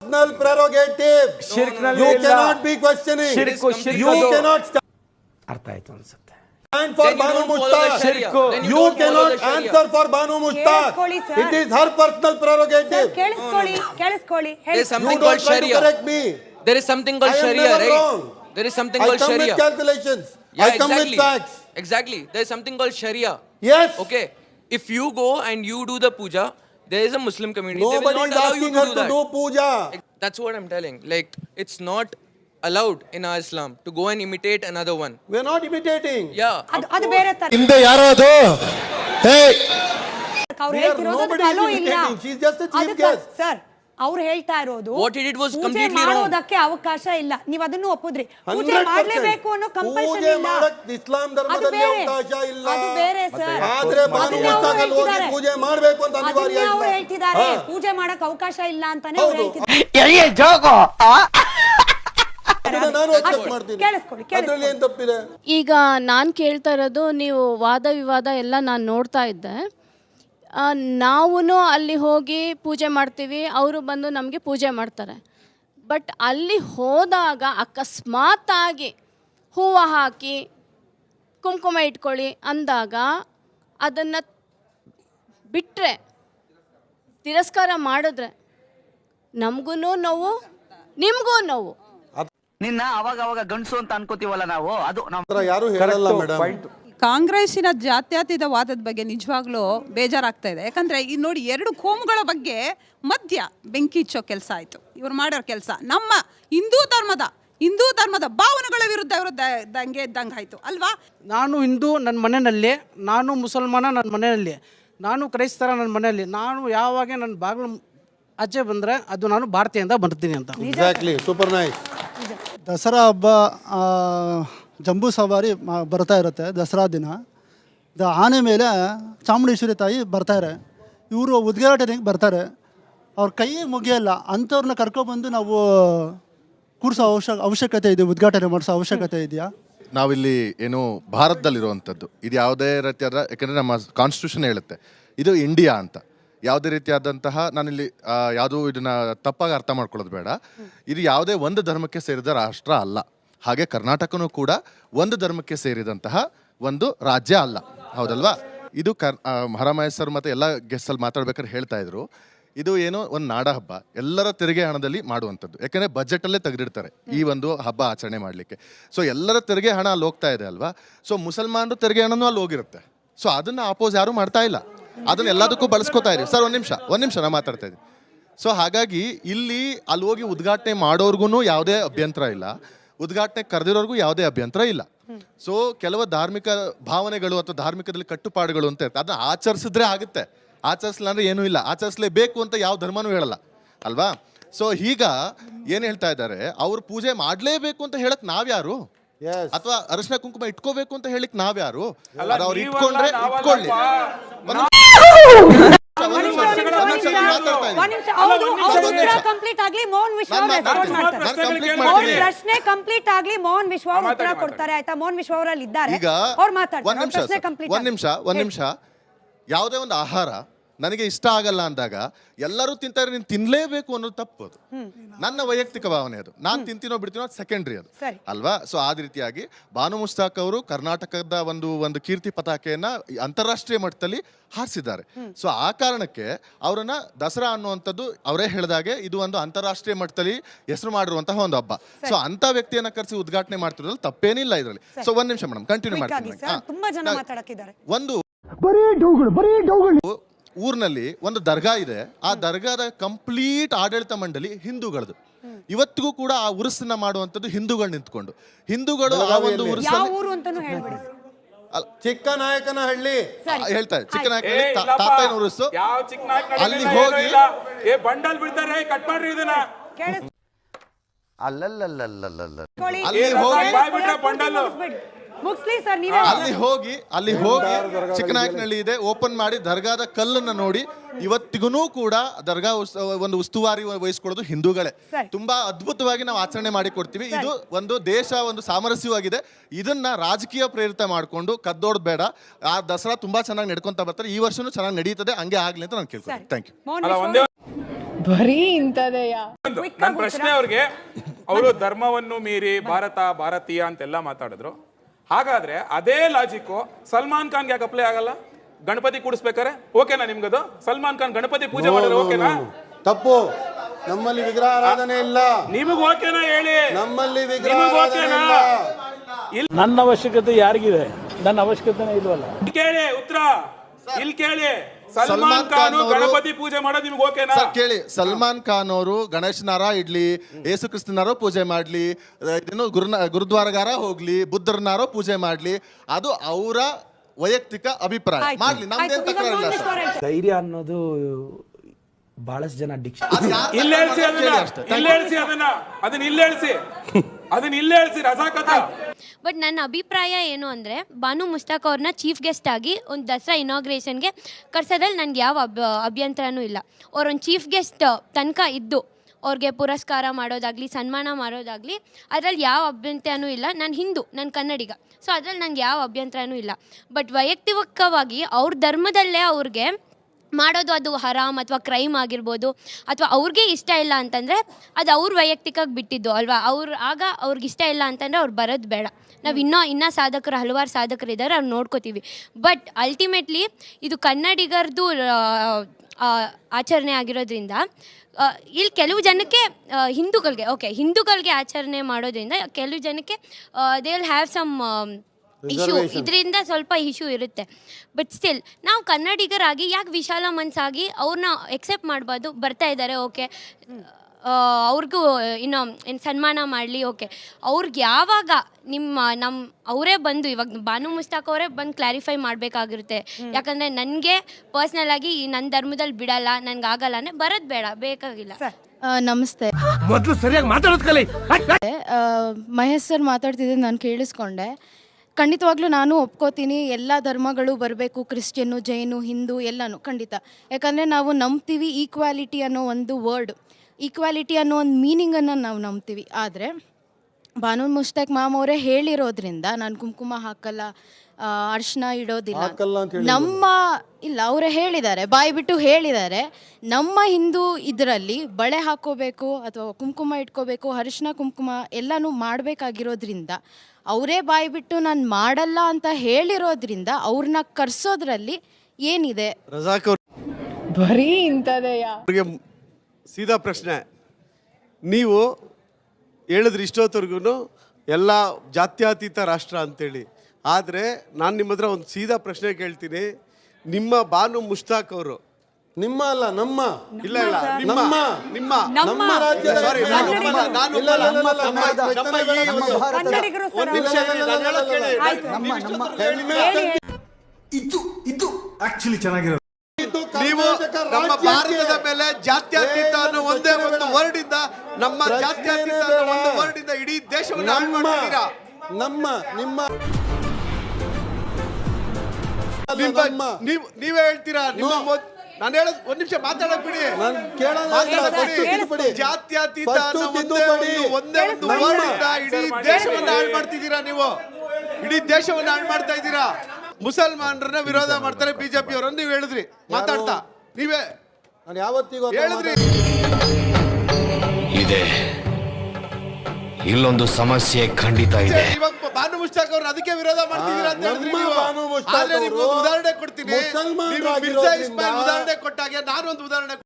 personal prerogative. ಶಿರ್ಕ್ನಲ್ಲಿ You ಇಲ್ಲ. cannot be questioning. ಶಿರ್ಕು, ಶಿರ್ಕು You ಅದು- cannot stand ಅರ್ಥ ಆಯ್ತು ಅನ್ಸುತ್ತೆ for Then you Banu don't follow the Mushtaq. Sharia. Shirku. Then You don't follow cannot the Sharia. answer for Banu Mushtaq. ಕೇಳಿಸ್ಕೊಳ್ಳಿ, sir. It is her personal sir, prerogative. ಕೇಳಿಸ್ಕೊಳ್ಳಿ ಕೇಳಿಸ್ಕೊಳ್ಳಿ ಹೇಳಿ There's You something don't called try to Sharia. correct me. There is something called I am Sharia, never right? wrong. There is something I called come Sharia. with calculations. Yeah, I come exactly. with facts. Exactly. There is something called Sharia. Yes. Okay. If you go and you do the puja, there is a Muslim community. they Nobody will is not allow you asking to her do to that. do puja. That's what I'm telling. Like, it's not allowed in our Islam to go and imitate another one. We are not imitating. Yeah. ಅದು ಅದು ಬೇರೆ ತರ ಹಿಂದೆ ಯಾರೋ ಅದು ಹೇ ಅವ್ರು We are- ಹೇಳ್ತಿರೋದು nobody ಅದಕ್ಕೆ is ಅಲೋ ಇಲ್ಲ imitating. She's just a chief ಅದಕ್ಕೆ guest. ಸರ್ ಅವ್ರು ಹೇಳ್ತಾ ಇರೋದು ಪೂಜೆ. ಮಾಡೋದಕ್ಕೆ ಅವಕಾಶ ಇಲ್ಲ. ನೀವ್ ಅದನ್ನು ಒಪ್ಪುದ್ರಿ. ಪೂಜೆ 100%. ಮಾಡ್ಲೇಬೇಕು ಅನ್ನೋ ಕಂಪಲ್ಸರಿ ಪೂಜೆ ಇಲ್ಲ. ಇಸ್ಲಾಂ ಅದು ಧರ್ಮದಲ್ಲಿ ಬೇರೆ. ಅವಕಾಶ ಇಲ್ಲ. ಅದು ಬೇರೆ ಸರ್ ಆದ್ರೆ. ಪೂಜೆ ಮಾಡ್ಬೇಕು? ಅಂತ ಅನಿವಾರ್ಯ ಅದನ್ನೇ ಅವ್ರು ಹೇಳ್ತಿದ್ದಾರೆ. ಪೂಜೆ ಮಾಡಕ್ ಅವಕಾಶ ಇಲ್ಲ ಅಂತಾನೆ ಅವ್ರು. ಹೇಳ್ತಿದ್ದಾರೆ. ಅದನ್ನ ನಾನು accept ಅಷ್ಟೇ. ಮಾಡ್ತೀನಿ. ಕೇಳಿಸ್ಕೊಳ್ಳಿ, ಅದ್ರಲ್ಲಿ ಏನ್ ತಪ್ಪಿದೆ? ಈಗ ನಾನ್ ಕೇಳ್ತಾ ಇರೋದು ನೀವು ವಾದ ವಿವಾದ ಎಲ್ಲ ನಾನ್ ನೋಡ್ತಾ ಇದ್ದೆ. ನಾವು ಅಲ್ಲಿ ಹೋಗಿ ಪೂಜೆ ಮಾಡ್ತೀವಿ ಅವರು ಬಂದು ನಮಗೆ ಪೂಜೆ ಮಾಡ್ತಾರೆ. ಬಟ್ ಅಲ್ಲಿ ಹೋದಾಗ ಅಕಸ್ಮಾತಾಗಿ ಹೂವು ಹಾಕಿ ಕುಂಕುಮ ಇಟ್ಕೊಳ್ಳಿ ಅಂದಾಗ ಅದನ್ನು ಬಿಟ್ಟರೆ ತಿರಸ್ಕಾರ ಮಾಡಿದ್ರೆ ನಮಗೂ ನೋವು ನಿಮಗೂ ನೋವು. ನಿನ್ನ ಅವಾಗ ಅವಾಗ ಗಂಡಸು ಅಂತ ಅನ್ಕೋತೀವಲ್ಲ ನಾವು ಅದು ನಮ್ಮ ಯಾರು ಹೇಳಲ್ಲ ಮೇಡಮ್. ಪಾಯಿಂಟ್ ಕಾಂಗ್ರೆಸ್ಸಿನ ಜಾತ್ಯತೀತವಾದದ ಬಗ್ಗೆ ನಿಜವಾಗ್ಲೂ ಬೇಜಾರಾಗ್ತಾ ಇದೆ. ಯಾಕಂದ್ರೆ ಈ ನೋಡಿ ಎರಡು ಕೋಮುಗಳ ಬಗ್ಗೆ ಮಧ್ಯ ಬೆಂಕಿ ಇಚ್ಚೋ ಕೆಲಸ ಆಯಿತು. ಇವ್ರು ಮಾಡೋ ಕೆಲಸ ನಮ್ಮ ಹಿಂದೂ ಧರ್ಮದ ಹಿಂದೂ ಧರ್ಮದ ಭಾವನೆಗಳ ವಿರುದ್ಧ ಇವರು ದಂಗೆ ಇದ್ದಂಗೆ ಆಯ್ತು. ಅಲ್ವಾ? ನಾನು ಹಿಂದೂ ನನ್ನ ಮನೆಯಲ್ಲಿ ನಾನು ಮುಸಲ್ಮಾನ ನನ್ನ ಮನೆಯಲ್ಲಿ ನಾನು ಕ್ರೈಸ್ತರ ನನ್ನ ಮನೆಯಲ್ಲಿ ನಾನು ಯಾವಾಗ ನನ್ನ ಬಾಗಿಲು ಆಚೆ ಬಂದರೆ ಅದು ನಾನು ಭಾರತೀಯಿಂದ ಬರ್ತೀನಿ ಅಂತ. ಎಕ್ಸಾಕ್ಟ್ಲಿ ಸೂಪರ್ ನೈಸ್ ದಸರಾ ಹಬ್ಬ ಆ, ಜಂಬೂ ಸವಾರಿ ಬರ್ತಾ ಇರುತ್ತೆ ದಸರಾ ದಿನ. ದ ಆನೆ ಮೇಲೆ ಚಾಮುಂಡೇಶ್ವರಿ ತಾಯಿ ಬರ್ತಾರೆ. ಇವರು ಉದ್ಘಾಟನೆಗೆ ಬರ್ತಾರೆ. ಅವ್ರ ಕೈ ಮುಗಿಯಲ್ಲ ಅಂಥವ್ರನ್ನ ಕರ್ಕೊಬಂದು ನಾವು ಕೂರಿಸೋ ಅವಶ್ಯ, ಅವಶ್ಯಕತೆ ಇದೆ, ಉದ್ಘಾಟನೆ ಮಾಡಿಸೋ ಅವಶ್ಯಕತೆ ಇದೆಯಾ? ನಾವಿಲ್ಲಿ ಏನು ಭಾರತದಲ್ಲಿರುವಂಥದ್ದು, ಇದು ಯಾವುದೇ ರೀತಿಯಾದ, ಯಾಕಂದರೆ ನಮ್ಮ ಕಾನ್ಸ್ಟಿಟ್ಯೂಷನ್ ಹೇಳುತ್ತೆ, ಇದು ಇಂಡಿಯಾ ಅಂತ. ಯಾವುದೇ ರೀತಿಯಾದಂತಹ ನಾನಿಲ್ಲಿ ಯಾವುದೂ ಇದನ್ನು ತಪ್ಪಾಗಿ ಅರ್ಥ ಮಾಡ್ಕೊಳ್ಳೋದು ಬೇಡ. ಇದು ಯಾವುದೇ ಒಂದು ಧರ್ಮಕ್ಕೆ ಸೇರಿದ ರಾಷ್ಟ್ರ ಅಲ್ಲ. ಹಾಗೆ ಕರ್ನಾಟಕನೂ ಕೂಡ ಒಂದು ಧರ್ಮಕ್ಕೆ ಸೇರಿದಂತಹ ಒಂದು ರಾಜ್ಯ ಅಲ್ಲ. ಹೌದಲ್ವಾ? ಇದು ಕರ್ ಆ, ಹರಮಹೇಶ್ವರ್ ಮತ್ತು ಎಲ್ಲ ಗೆಸ್ಟಲ್ಲಿ ಮಾತಾಡ್ಬೇಕಾದ್ರೆ ಹೇಳ್ತಾ ಇದ್ರು ಇದು ಏನು ಒಂದು ನಾಡ ಹಬ್ಬ. ಎಲ್ಲರ ತೆರಿಗೆ ಹಣದಲ್ಲಿ ಮಾಡುವಂಥದ್ದು. ಯಾಕಂದರೆ ಬಜೆಟಲ್ಲೇ ತೆಗೆದಿಡ್ತಾರೆ ಈ ಒಂದು ಹಬ್ಬ ಆಚರಣೆ ಮಾಡಲಿಕ್ಕೆ. ಸೊ ಎಲ್ಲರ ತೆರಿಗೆ ಹಣ ಅಲ್ಲಿ ಹೋಗ್ತಾ ಇದೆ ಅಲ್ವಾ? ಸೊ ಮುಸಲ್ಮಾನರು ತೆರಿಗೆ ಹಣನೂ ಅಲ್ಲಿ ಹೋಗಿರುತ್ತೆ. ಸೊ ಅದನ್ನು ಅಪೋಸ್ ಯಾರೂ ಮಾಡ್ತಾ ಇಲ್ಲ. ಅದನ್ನ ಎಲ್ಲದಕ್ಕೂ ಬಳಸ್ಕೊತಾ ಇದೀವಿ ಸರ್ ಒಂದು ನಿಮಿಷ ಒಂದು ನಿಮಿಷ ನಾನು ಮಾತಾಡ್ತಾ ಇದ್ದೀನಿ. ಸೊ ಹಾಗಾಗಿ ಇಲ್ಲಿ ಅಲ್ಲಿ ಹೋಗಿ ಉದ್ಘಾಟನೆ ಮಾಡೋರ್ಗು ಯಾವುದೇ ಅಭ್ಯಂತರ ಇಲ್ಲ. ಉದ್ಘಾಟನೆ ಕರೆದಿರೋರ್ಗೂ ಯಾವುದೇ ಅಭ್ಯಂತರ ಇಲ್ಲ. ಸೊ ಕೆಲವು ಧಾರ್ಮಿಕ ಭಾವನೆಗಳು ಅಥವಾ ಧಾರ್ಮಿಕದಲ್ಲಿ ಕಟ್ಟುಪಾಡುಗಳು ಅಂತ ಇರ್ತದೆ ಅದನ್ನ ಆಚರಿಸಿದ್ರೆ ಆಗುತ್ತೆ. ಆಚರಿಸಲ್ಲ ಅಂದ್ರೆ ಏನೂ ಇಲ್ಲ. ಆಚರಿಸಲೇಬೇಕು ಅಂತ ಯಾವ ಧರ್ಮನೂ ಹೇಳಲ್ಲ. ಅಲ್ವಾ? ಸೊ ಈಗ ಏನು ಹೇಳ್ತಾ ಇದ್ದಾರೆ? ಅವ್ರು ಪೂಜೆ ಮಾಡಲೇಬೇಕು ಅಂತ ಹೇಳಕ್ ನಾವ್ಯಾರು? ಯಾರು ಅಥವಾ ಅರಿಶಿನ ಕುಂಕುಮ ಇಟ್ಕೋಬೇಕು ಅಂತ ಹೇಳಿಕ್ ನಾವ್ಯಾರು? ಯಾರು ಅದು ಅವ್ರು ಇಟ್ಕೊಂಡ್ರೆ ಇಟ್ಕೊಳ್ಳಿ. ಕಂಪ್ಲೀಟ್ ಆಗ್ಲಿ ಮೋಹನ್ ವಿಶ್ವ ಪ್ರಶ್ನೆ ಕಂಪ್ಲೀಟ್ ಆಗ್ಲಿ ಮೋಹನ್ ವಿಶ್ವ ಅವ್ರು ಉತ್ತರ ಕೊಡ್ತಾರೆ ಆಯ್ತಾ? ಮೋಹನ್ ವಿಶ್ವ ಅವರಲ್ಲಿ ಇದ್ದಾರೆ ಈಗ ಅವ್ರು ಮಾತಾಡ್ತಾರೆ. ಪ್ರಶ್ನೆ ಕಂಪ್ಲೀಟ್ ಒಂದ್ ನಿಮಿಷ ಒಂದ್ ನಿಮಿಷ. ಯಾವುದೇ ಒಂದು ಆಹಾರ ನನಗೆ ಇಷ್ಟ ಆಗಲ್ಲ ಅಂದಾಗ ಎಲ್ಲರೂ ತಿಂತಾರೆ ನೀನು ತಿನ್ಲೇಬೇಕು ಅನ್ನೋದು ತಪ್ಪು ಅದು. ನನ್ನ ವೈಯಕ್ತಿಕ ಭಾವನೆ ಅದು. ನಾನು ತಿಂತೀನೋ ಬಿಡ್ತೀನೋ ಅದು ಸೆಕೆಂಡ್ರಿ ಅದು. ಅಲ್ವಾ? ಸೊ ಆ ರೀತಿಯಾಗಿ ಭಾನು ಮುಸ್ತಾಕ್ ಅವರು ಕರ್ನಾಟಕದ ಒಂದು ಒಂದು ಕೀರ್ತಿ ಪತಾಕೆಯನ್ನ ಈ ಅಂತಾರಾಷ್ಟ್ರೀಯ ಮಟ್ಟದಲ್ಲಿ ಹಾರಿಸಿದ್ದಾರೆ. ಸೊ ಆ ಕಾರಣಕ್ಕೆ ಅವರನ್ನ ದಸರಾ ಅನ್ನುವಂಥದ್ದು ಅವರೇ ಹೇಳಿದಾಗೆ ಇದು ಒಂದು ಅಂತಾರಾಷ್ಟ್ರೀಯ ಮಟ್ಟದಲ್ಲಿ ಹೆಸರು ಮಾಡಿರುವಂತಹ ಒಂದು ಹಬ್ಬ. ಸೊ ಅಂತ ವ್ಯಕ್ತಿಯನ್ನ ಕರೆಸಿ ಉದ್ಘಾಟನೆ ಮಾಡ್ತಿರೋದ್ರಲ್ಲಿ ತಪ್ಪೇನಿಲ್ಲ ಇದರಲ್ಲಿ. ಸೊ ಒಂದ್ ನಿಮಿಷ ಮೇಡಮ್ ಕಂಟಿನ್ಯೂ ಮಾಡ್ತೀನಿ ಒಂದು ಬರೀ ಜನ ಬರೀ ಡೌಗಳು. ಒಂದು ಊರಿನಲ್ಲಿ ಒಂದು ದರ್ಗಾ ಇದೆ. ಆ ದರ್ಗಾದ ಕಂಪ್ಲೀಟ್ ಆಡಳಿತ ಮಂಡಳಿ ಹಿಂದೂಗಳದು. ಇವತ್ತಿಗೂ ಕೂಡ ಆ ಉರುಸನ್ನ ಮಾಡುವಂಥದ್ದು ಹಿಂದೂಗಳು ನಿಂತ್ಕೊಂಡು. ಹಿಂದೂಗಳು ಆ ಒಂದು ಯಾವ ಚಿಕ್ಕನಾಯಕನ ಊರು ಅಂತಾನು ಹೇಳ್ಬಿಡಿ. ಚಿಕ್ಕನಾಯಕನಹಳ್ಳಿ ಆ, ಹೇಳ್ತಾರೆ. ಚಿಕ್ಕನಾಯಕ ಏ, ಇಲ್ಲಪ್ಪ. ತಾತಯ್ಯನ ಉರುಸು ಯಾವ ಚಿಕ್ಕ ಅಲ್ಲಿ ಹೋಗಿ. ಏ ಬಂಡಲ್ ಬಿಡ್ತಾರೆ. ಕಟ್ ಮಾಡ್ರಿ ಇದನ್ನ. ಕೇಳಿಸ್ಕೊಳ್ಳಿ. ಅಲ್ಲಿ ಹೋಗಿ ಬಾಯ್ ಬಿಟ್ರೆ. ಮುಗಿಸ್ಲಿ ಸರ್ ನೀವೇ ಅಲ್ಲಿ ಹೋಗಿ ಅಲ್ಲಿ ಹೋಗಿ ಚಿಕ್ಕನಾಯಕನಹಳ್ಳಿ ಇದೆ ಓಪನ್ ಮಾಡಿ ದರ್ಗಾದ ಕಲ್ಲನ್ನ ನೋಡಿ ಇವತ್ತಿಗೂ ಕೂಡ ದರ್ಗಾ ಉತ್ಸವ- ಒಂದು ಉಸ್ತುವಾರಿ ವಹಿಸ್ಕೊಳ್ಳೋದು ಹಿಂದೂಗಳೇ. ಸರಿ. ತುಂಬಾ ಅದ್ಭುತವಾಗಿ ನಾವು ಆಚರಣೆ ಮಾಡಿ ಕೊಡ್ತೀವಿ ಇದು ಒಂದು ದೇಶ ಒಂದು ಸಾಮರಸ್ಯವಾಗಿದೆ. ಇದನ್ನ ರಾಜಕೀಯ ಪ್ರೇರಿತ ಮಾಡ್ಕೊಂಡು ಕದ್ದೋಡ್ ಬೇಡ. ಆ ದಸರಾ ತುಂಬಾ ಚೆನ್ನಾಗಿ ನಡ್ಕೊಂತ ಬರ್ತಾರೆ. ಈ ವರ್ಷನೂ ಚೆನ್ನಾಗಿ ನಡೀತದೆ ಹಂಗೆ ಆಗ್ಲಿ ಅಂತ ನಾನು ಕೇಳ್ಕೊತೀನಿ ಥ್ಯಾಂಕ್ ಯು ಮೋಹನ್ ಅಲ್ಲ ವಿಶ್ವ ಒಂದೇ ಬರೀ ಇಂಥದೆಯಾ? ನನ್ನ ಪ್ರಶ್ನೆ ಅವ್ರಿಗೆ ಅವರು ಧರ್ಮವನ್ನು ಮೀರಿ ಭಾರತ ಭಾರತೀಯ ಅಂತೆಲ್ಲ ಮಾತಾಡಿದ್ರು. ಹಾಗಾದ್ರೆ ಅದೇ ಲಾಜಿಕ್ಕು ಸಲ್ಮಾನ್ ಖಾನ್ಗೆ ಯಾಕೆ ಅಪ್ಲೈ ಆಗಲ್ಲ? ಗಣಪತಿ ಕೂಡಿಸ್ಬೇಕಾರೆ ಓಕೆನಾ ನಿಮ್ಗದು. ಸಲ್ಮಾನ್ ಖಾನ್ ಗಣಪತಿ ಪೂಜೆ ಮಾಡಿದ್ರೆ ಓಕೆನಾ ತಪ್ಪು. ನಮ್ಮಲ್ಲಿ ವಿಗ್ರಹ ಆರಾಧನೆ ಇಲ್ಲ. ನಿಮಗೆ ಓಕೆನಾ ಹೇಳಿ. ನಮ್ಮಲ್ಲಿ ವಿಗ್ರಹ ನಿಮಗ್ ಆರಾಧನೆ ಓಕೆನಾ ಇಲ್ಲ. ನನ್ನ ಅವಶ್ಯಕತೆ ಯಾರಿಗಿದೆ? ನನ್ನ ಅವಶ್ಯಕತೆನೇ ಇಲ್ವಲ್ಲ? ಇಲ್ಲಿ ಕೇಳಿ ಉತ್ತರ. ಇಲ್ಲಿ ಕೇಳಿ. ಸಲ್ಮಾನ್ ಖಾನ್ ಗಣಪತಿ ಪೂಜೆ ಮಾಡೋದು ನಿಮ್ಗೆ ಓಕೆನಾ? ಸರ್ ಕೇಳಿ ಸಲ್ಮಾನ್ ಖಾನ್ ಅವರು ಗಣೇಶನಾರ ಇಡ್ಲಿ ಯೇಸು ಕ್ರಿಸ್ತನಾರೋ ಪೂಜೆ ಮಾಡ್ಲಿ ಏನು ಗುರುನ ಗುರುದ್ವಾರಗಾರ ಹೋಗ್ಲಿ ಬುದ್ಧರನಾರ ಪೂಜೆ ಮಾಡ್ಲಿ ಅದು ಅವರ ವೈಯಕ್ತಿಕ ಅಭಿಪ್ರಾಯ. ಮಾಡ್ಲಿ ನಮ್ದೇನ್ ತಕರಾರಿಲ್ಲ ಸರ್. ಧೈರ್ಯ ಅನ್ನೋದು ಬಹಳಷ್ಟು ಜನ ಅಡಿಕ್ಷನ್ ಇಲ್ಲೇಳ್ಸಿ ಯಾರ್ ಇಲ್ಲ ಹೇಳ್ಸಿ ತಕರಾರು ಅದನ್ನ. ಕೇಳಿ ಅಷ್ಟೇ. ಇಲ್ಲ ಹೇಳ್ಸಿ ಅದನ್ನ. ಇಲ್ಲೇಳ್ಸಿ. ಇಲ್ಲ ಹೇಳ್ಸಿ ಬಟ್ ನನ್ನ ಅಭಿಪ್ರಾಯ ಏನು ಅಂದರೆ, ಬಾನು ಮುಸ್ತಾಕ್ ಅವ್ರನ್ನ ಚೀಫ್ ಗೆಸ್ಟ್ ಆಗಿ ಒಂದು ದಸರಾ ಇನಾಗ್ರೇಷನ್ಗೆ ಕರ್ಸೋದ್ರಲ್ಲಿ ನನಗೆ ಯಾವ ಅಭ್ಯ ಅಭ್ಯಂತರನೂ ಇಲ್ಲ. ಅವ್ರೊಂದು ಚೀಫ್ ಗೆಸ್ಟ್ ತನಕ ಇದ್ದು, ಅವ್ರಿಗೆ ಪುರಸ್ಕಾರ ಮಾಡೋದಾಗಲಿ, ಸನ್ಮಾನ ಮಾಡೋದಾಗಲಿ, ಅದರಲ್ಲಿ ಯಾವ ಅಭ್ಯಂತರನೂ ಇಲ್ಲ. ನಾನು ಹಿಂದೂ, ನಾನು ಕನ್ನಡಿಗ. ಸೊ ಅದ್ರಲ್ಲಿ ನನಗೆ ಯಾವ ಅಭ್ಯಂತರನೂ ಇಲ್ಲ. ಬಟ್ ವೈಯಕ್ತಿಕವಾಗಿ ಅವ್ರ ಧರ್ಮದಲ್ಲೇ ಅವ್ರಿಗೆ ಮಾಡೋದು ಅದು ಹರಾಮ್ ಅಥವಾ ಕ್ರೈಮ್ ಆಗಿರ್ಬೋದು ಅಥವಾ ಅವ್ರಿಗೆ ಇಷ್ಟ ಇಲ್ಲ ಅಂತಂದರೆ ಅದು ಅವ್ರ ವೈಯಕ್ತಿಕವಾಗಿ ಬಿಟ್ಟಿದ್ದು ಅಲ್ವಾ? ಅವ್ರು ಆಗ ಅವ್ರಿಗೆ ಇಷ್ಟ ಇಲ್ಲ ಅಂತಂದರೆ ಅವ್ರು ಬರೋದು ಬೇಡ. ನಾವು ಇನ್ನೂ ಇನ್ನೂ ಸಾಧಕರು, ಹಲವಾರು ಸಾಧಕರು ಇದ್ದಾರೆ ಅವ್ರು ನೋಡ್ಕೋತೀವಿ. ಬಟ್ ಅಲ್ಟಿಮೇಟ್ಲಿ ಇದು ಕನ್ನಡಿಗರದು ಆಚರಣೆ ಆಗಿರೋದ್ರಿಂದ ಇಲ್ಲಿ ಕೆಲವು ಜನಕ್ಕೆ ಹಿಂದೂಗಳಿಗೆ ಓಕೆ ಹಿಂದೂಗಳಿಗೆ ಆಚರಣೆ ಮಾಡೋದ್ರಿಂದ ಕೆಲವು ಜನಕ್ಕೆ they will have some issue ಇದರಿಂದ ಸ್ವಲ್ಪ ಇಶ್ಯೂ ಇರುತ್ತೆ. ಬಟ್ ಸ್ಟಿಲ್ ನಾವು ಕನ್ನಡಿಗರಾಗಿ ಯಾಕೆ ವಿಶಾಲ ಮನಸ್ಸಾಗಿ ಅವ್ರನ್ನ ಎಕ್ಸೆಪ್ಟ್ ಮಾಡ್ಬೋದು ಬರ್ತಾ ಇದ್ದಾರೆ ಓಕೆ ಅವ್ರಿಗೂ ಇನ್ನೂ ಏನು ಸನ್ಮಾನ ಮಾಡಲಿ ಓಕೆ ಅವ್ರಿಗೆ ಯಾವಾಗ ನಿಮ್ಮ ನಮ್ಮ ಅವರೇ ಬಂದು ಇವಾಗ ಬಾನು ಮುಸ್ತಾಕ್ ಅವರೇ ಬಂದು ಕ್ಲಾರಿಫೈ ಮಾಡಬೇಕಾಗಿರುತ್ತೆ. ಯಾಕಂದರೆ ನನಗೆ ಪರ್ಸ್ನಲ್ ಆಗಿ ಈ ನನ್ನ ಧರ್ಮದಲ್ಲಿ ಬಿಡಲ್ಲ ನನಗೆ ಆಗಲ್ಲ ಅಂದರೆ ಬರೋದು ಬೇಡ ಬೇಕಾಗಿಲ್ಲ. ನಮಸ್ತೆ. ಮೊದಲು ಸರಿಯಾಗಿ ಮಾತಾಡೋದು ಕಲಿ. ಮಹೇಶ್ ಸರ್ ಮಾತಾಡ್ತಿದ್ದೆ ನಾನು ಕೇಳಿಸ್ಕೊಂಡೆ. ಖಂಡಿತವಾಗ್ಲೂ ನಾನು ಒಪ್ಕೋತೀನಿ, ಎಲ್ಲ ಧರ್ಮಗಳು ಬರಬೇಕು ಕ್ರಿಶ್ಚಿಯನ್ನು ಜೈನು, ಹಿಂದೂ, ಎಲ್ಲನೂ, ಖಂಡಿತ. ಯಾಕಂದರೆ ನಾವು ನಂಬ್ತೀವಿ ಈಕ್ವಾಲಿಟಿ ಅನ್ನೋ ಒಂದು ವರ್ಡ್. ಈಕ್ವಾಲಿಟಿ ಅನ್ನೋ ಒಂದು ಮೀನಿಂಗನ್ನು ನಾವು ನಂಬ್ತೀವಿ. ಆದರೆ ಬಾನು ಮುಷ್ತಾಕ್ ಮ್ಯಾಮ್ ಅವರೇ ಹೇಳಿರೋದ್ರಿಂದ ನಾನು ಕುಂಕುಮ ಹಾಕಲ್ಲ ಅರ್ಶನ ಇಡೋದಿಲ್ಲ. ಹಾಕಲ್ಲ ಅಂತ ಹೇಳಿಲ್ವಲ್ಲ? ನಮ್ಮ ಇಲ್ಲ ಅವರೇ ಹೇಳಿದ್ದಾರೆ ಬಾಯಿ ಬಿಟ್ಟು ಹೇಳಿದ್ದಾರೆ. ನಮ್ಮ ಹಿಂದೂ ಇದರಲ್ಲಿ ಬಳೆ ಹಾಕೋಬೇಕು ಅಥವಾ ಕುಂಕುಮ ಇಟ್ಕೋಬೇಕು ಅರಿಶಿನ ಕುಂಕುಮ ಎಲ್ಲನೂ ಮಾಡಬೇಕಾಗಿರೋದ್ರಿಂದ ಅವರೇ ಬಾಯಿ ಬಿಟ್ಟು ನಾನು ಮಾಡಲ್ಲ ಅಂತ ಹೇಳಿರೋದ್ರಿಂದ ಅವ್ರನ್ನ ಕರ್ಸೋದ್ರಲ್ಲಿ ಏನಿದೆ? ರಜಾಕ್ ಅವ್ರ ಬರೀ ಇಂಥದೆಯಾ? ಅವ್ರಿಗೆ ಸೀದಾ ಪ್ರಶ್ನೆ. ನೀವು ಹೇಳಿದ್ರಿ ಇಷ್ಟೊತ್ತವರೆಗೂ ಎಲ್ಲ ಜಾತ್ಯಾತೀತ ರಾಷ್ಟ್ರ ಅಂತೇಳಿ. ಆದರೆ ನಾನು ನಿಮ್ಮ ಹತ್ರ ಒಂದು ಸೀದಾ ಪ್ರಶ್ನೆ ಕೇಳ್ತೀನಿ. ನಿಮ್ಮ ಬಾನು ಮುಷ್ತಾಕ್ ಅವರು. ನಿಮ್ಮ ಅಲ್ಲ ನಮ್ಮ. ಇಲ್ಲ ಇಲ್ಲ ನಿಮ್ಮ ನಮ್ಮ. ನಿಮ್ಮ. ನಮ್ಮ. ರಾಜ್ಯ ಸಾರಿ ನಾನು ನಮ್ಮ ನಾನು ಇಲ್ಲ, ನಮ್ಮ ನಮ್ಮ ನಮ್ಮ ಈ ನಮ್ಮ ಒಂದು- ಒಂದು ನಿಮಿಷ ನಾನು ಹೇಳೋದ್ ಕೇಳಿ. ನೀವು ಇಷ್ಟೊತ್ತು ಇದು ಇದು ನೀವು ನಮ್ಮ ಭಾರತದ ಮೇಲೆ ಜಾತ್ಯತೀತ ನಮ್ಮ ಜಾತ್ಯತೀತ ಅನ್ನೋ ಒಂದು ವರ್ಡ್ ಇಂದ ಇಡೀ ದೇಶವನ್ನು ಹಾಳು ನಮ್ಮ ಮಾಡ್ತಿದ್ದೀರಾ ನಮ್ಮ ನೀವು ನೀವೇ ಹೇಳ್ತೀರಾ? ನಿಮ್ಮ. ನಾನು ಹೇಳೋದು ಒಂದ್ ನಿಮಿಷ ಮಾತಾಡಕ್ ಬಿಡಿ. ನಾನು ಕೇಳೋಣ ಮಾತಾಡಕ್ first ಬಿಡಿ. ತಿದ್ದುಪಡಿ. ಜಾತ್ಯತೀತ ಒಂದೇ ಒಂದು ಒಂದೇ ಒಂದು ವರ್ಡ್ ಇಂದ ಇಡೀ ದೇಶವನ್ನ ಹಾಳು ಮಾಡ್ತಿದ್ದೀರಾ ನೀವು? ಇಡೀ ದೇಶವನ್ನ ಹಾಳು ಮಾಡ್ತಾ ಇದ್ದೀರಾ? ಮುಸಲ್ಮಾನರನ್ನ ವಿರೋಧ ಮಾಡ್ತಾರೆ ಬಿಜೆಪಿ ಅವರನ್ನು ನೀವು ಹೇಳಿದ್ರಿ. ಮಾತಾಡ್ತಾ. ನೀವೇ ನಾನು ಯಾವತ್ತಿಗೂ ಹೇಳಿದ್ರಿ. ಇದೆ. ಇಲ್ಲೊಂದು ಸಮಸ್ಯೆ ಖಂಡಿತ ಇದೆ. ಇವಾಗ ಬಾನು ಮುಷ್ತಾಕ್ ಅವ್ರು ಅದಕ್ಕೆ ವಿರೋಧ ಮಾಡ್ತಿದ್ದೀರಾ ಅಂತ ಹೇಳಿದ್ರಿ ನಮ್ಮ ನೀವು. ಬಾನು ಮುಷ್ತಾಕ್ ಆದ್ರೆ ನಿಮ್ಗೆ ಅವರು ಉದಾಹರಣೆ ಕೊಡ್ತೀನಿ. ಮುಸಲ್ಮಾನರಾಗಿರೋದ್ರಿಂದ ನೀವು ಮಿರ್ಜಾ ಇಸ್ಮಾಯಿಲ್ ಉದಾಹರಣೆ ಕೊಟ್ಟಾಗ ನಾನು ಒಂದು ಉದಾಹರಣೆ